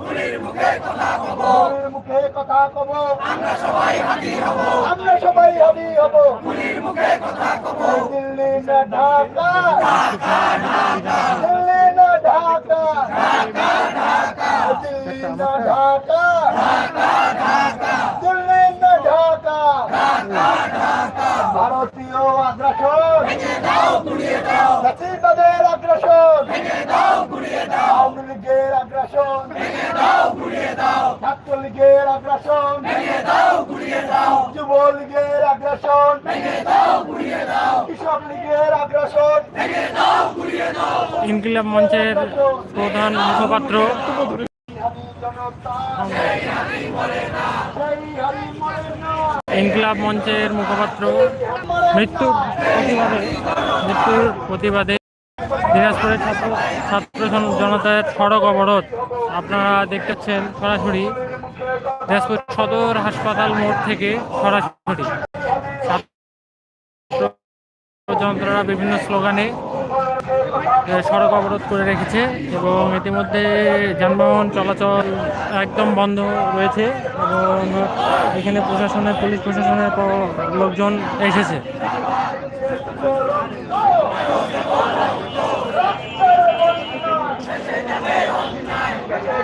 গুলির মুখে কথা কব। মুখে কথা কব আমরা সবাই হাতি হব। আমরা সবাই হাতি হব। গুলির মুখে কথা কব। দিল্লি না ঢাকা। ঢাকা ঢাকা। দিল্লি না ঢাকা। ঢাকা ঢাকা। দিল্লি না ঢাকা। ঢাকা ঢাকা। দিল্লি না ঢাকা। ঢাকা ঢাকা। ভারতীয় আগ্রাসন। দাও গুড়িয়ে দাও নাসিবাদের আগ্রাসন ভেঙে দাও গুড়িয়ে দাও আওয়ামী লীগের আগ্রাসন ভেঙে দাও গুড়িয়ে দাও ছাত্রলীগের আগ্রাসন। ভেঙে দাও গুড়িয়ে দাও। যুবলীগের আগ্রাসন। ভেঙে দাও গুড়িয়ে দাও। কৃষক লীগের আগ্রাসন। ভেঙে দাও গুড়িয়ে দাও। ইনকিলাব মঞ্চের প্রধান মুখপাত্র। ইনকিলাব মঞ্চের মুখপাত্র। মৃত্যু প্রতিবাদে মৃত্যুর প্রতিবাদে দিনাজপুরের ছাত্র ছাত্র জন- জনতার সড়ক অবরোধ। আপনারা দেখতে পাচ্ছেন সরাসরি দিনাজপুর সদর হাসপাতাল মোড় থেকে সরাসরি জনতারা বিভিন্ন স্লোগানে সড়ক অবরোধ করে রেখেছে এবং ইতিমধ্যে যানবাহন চলাচল একদম বন্ধ রয়েছে এবং এখানে প্রশাসনের, পুলিশ প্রশাসনের লোকজন এসেছে।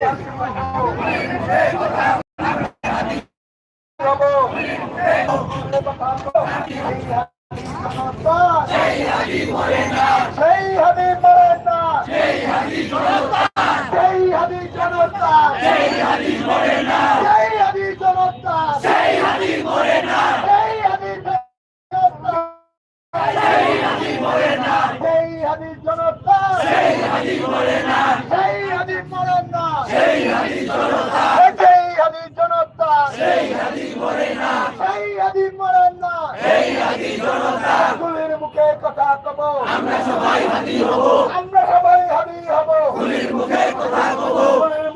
লক্ষ্য ভাই আমরা সবাই সেই হাদি মরে না সেই হাদি জনতা সেই হাদি জনতা সেই হাদি মরে না সেই হাদি জনতা সেই হাদি মরে না সেই হাদি জনতা সেই হাদি মরে না সেই হাদি জনতা সেই হাদি মরে না সেই হাদি মরে না সেই হাদি জনতা সেই হাদি জনতা সেই হাদি মরে না সেই হাদি মরে না সেই হাদি জনতা গুলির মুখে কথা কব আমরা সবাই হাজির হব।